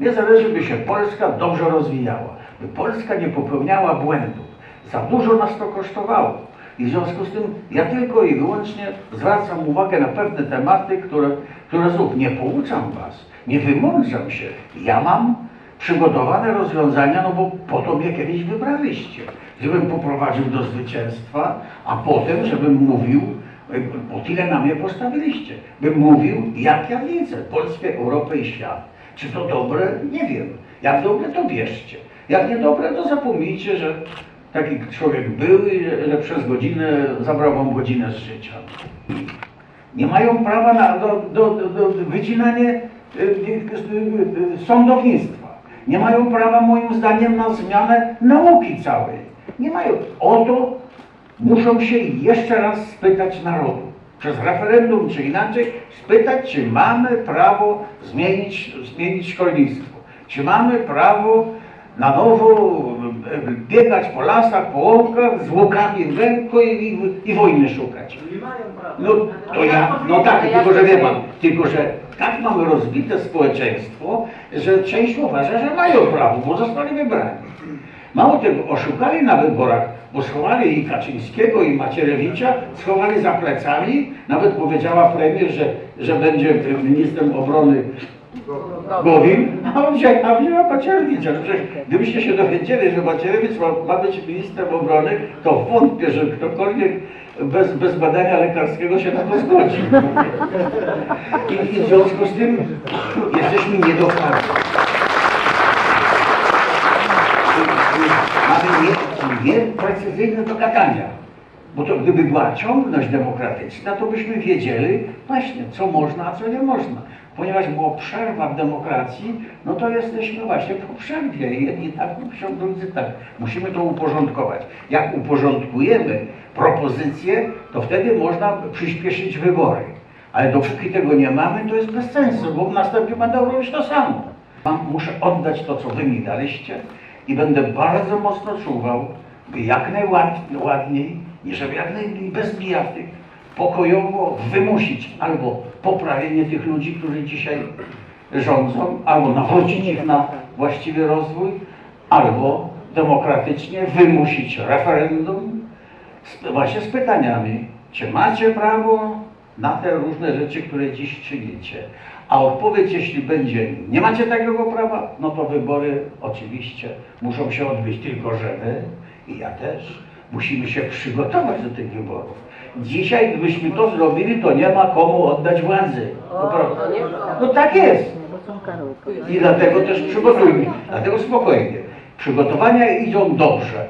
Mnie zależy, by się Polska dobrze rozwijała, by Polska nie popełniała błędów. Za dużo nas to kosztowało. I w związku z tym ja tylko i wyłącznie zwracam uwagę na pewne tematy, które, które znów nie pouczam Was, nie wymądrzam się. Ja mam przygotowane rozwiązania, no bo po to mnie kiedyś wybraliście. Żebym poprowadził do zwycięstwa, a potem, żebym mówił, bo tyle na mnie postawiliście, bym mówił, jak ja widzę Polskę, Europę i świat. Czy to dobre? Nie wiem. Jak dobre, to bierzcie. Jak niedobre, to zapomnijcie, że taki człowiek był i że, przez godzinę zabrał wam godzinę z życia. Nie mają prawa na do, do, do, do wycinanie y, y, y, sądownictwa. Nie mają prawa moim zdaniem na zmianę nauki całej. Nie mają. O to muszą się jeszcze raz spytać narodu. Przez referendum czy inaczej spytać, czy mamy prawo zmienić, zmienić szkolnictwo. Czy mamy prawo na nowo biegać po lasach, po łąkach z łukami w ręku i, i, wojny szukać. No to ja, no tak, tylko że wie pan, tylko że tak mamy rozbite społeczeństwo, że część uważa, że mają prawo, bo zostali wybrani. Mało tego, oszukali na wyborach, bo schowali i Kaczyńskiego, i Macierewicza, schowali za plecami. Nawet powiedziała premier, że, że będzie ministrem obrony Gowin, a on wziął, a wzięła Macierewicza. Przecież gdybyście się dowiedzieli, że Macierewicz ma, ma być ministrem obrony, to wątpię, że ktokolwiek bez, bez badania lekarskiego się na to zgodzi. I, I w związku z tym jesteśmy niedokładni. Mamy nie, nieprecyzyjne do gadania. Bo to gdyby była ciągłość demokratyczna, to byśmy wiedzieli właśnie, co można, a co nie można. Ponieważ była przerwa w demokracji, no to jesteśmy właśnie po przerwie. Jedni tak drudzy tak. Musimy to uporządkować. Jak uporządkujemy propozycje, to wtedy można przyspieszyć wybory. Ale dopóki tego nie mamy, to jest bez sensu, bo następnie będą robić to samo. Muszę oddać to, co wy mi daliście i będę bardzo mocno czuwał, by jak najładniej i żeby jak najmniej pokojowo wymusić albo poprawienie tych ludzi, którzy dzisiaj rządzą, albo nawrócić ich na właściwy rozwój, albo demokratycznie wymusić referendum właśnie z pytaniami, czy macie prawo na te różne rzeczy, które dziś czynicie. A odpowiedź, jeśli będzie, nie macie takiego prawa, no to wybory oczywiście muszą się odbyć, tylko że wy i ja też musimy się przygotować do tych wyborów. Dzisiaj, gdybyśmy to zrobili, to nie ma komu oddać władzy. Po prostu. No tak jest. I dlatego też przygotujmy, dlatego spokojnie. Przygotowania idą dobrze.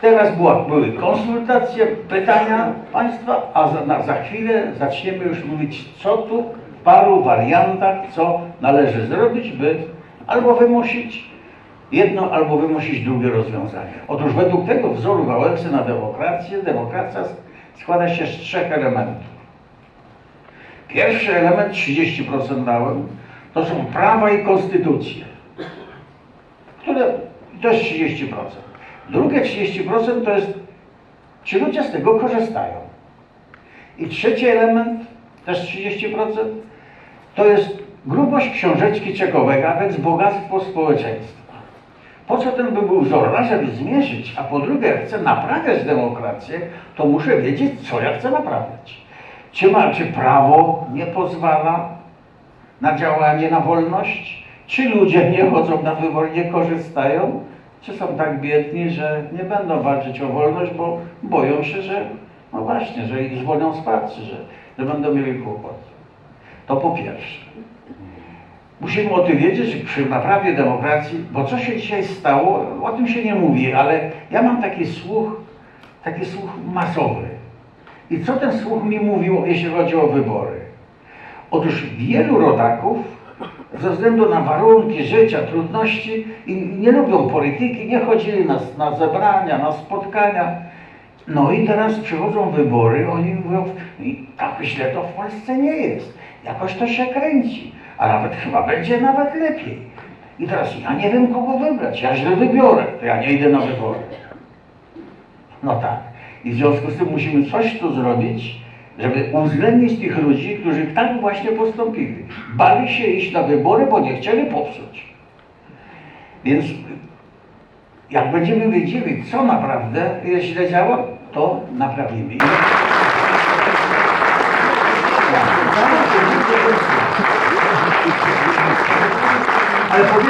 Teraz była, były konsultacje, pytania Państwa, a za, na, za chwilę zaczniemy już mówić, co tu paru wariantach, co należy zrobić, by albo wymusić jedno, albo wymusić drugie rozwiązanie. Otóż według tego wzoru Wałęsy na demokrację, demokracja składa się z trzech elementów. Pierwszy element, 30% dałem, to są prawa i konstytucje, które to jest 30%. Drugie 30% to jest, czy ludzie z tego korzystają. I trzeci element, też 30%, to jest grubość książeczki czekowego, a więc bogactwo społeczeństwa. Po co ten by był? Raz, żeby zmierzyć, a po drugie, jak chcę naprawiać demokrację, to muszę wiedzieć, co ja chcę naprawiać. Czy, ma, czy prawo nie pozwala na działanie, na wolność? Czy ludzie nie chodzą na wybory, nie korzystają? Czy są tak biedni, że nie będą walczyć o wolność, bo boją się, że no właśnie, że ich zwolnią z pracy, że, że będą mieli kłopot. To po pierwsze. Musimy o tym wiedzieć przy naprawie demokracji, bo co się dzisiaj stało, o tym się nie mówi, ale ja mam taki słuch, taki słuch masowy. I co ten słuch mi mówił, jeśli chodzi o wybory? Otóż wielu rodaków ze względu na warunki życia, trudności i nie lubią polityki, nie chodzili na, na zebrania, na spotkania. No i teraz przychodzą wybory, oni mówią, "I tak źle to w Polsce nie jest. Jakoś to się kręci, a nawet chyba będzie nawet lepiej. I teraz ja nie wiem kogo wybrać, ja źle wybiorę, to ja nie idę na wybory. No tak. I w związku z tym musimy coś tu zrobić, żeby uwzględnić tych ludzi, którzy tak właśnie postąpili. Bali się iść na wybory, bo nie chcieli popsuć. Więc jak będziemy wiedzieli, co naprawdę źle działa, to naprawimy. I- Ale powiedz,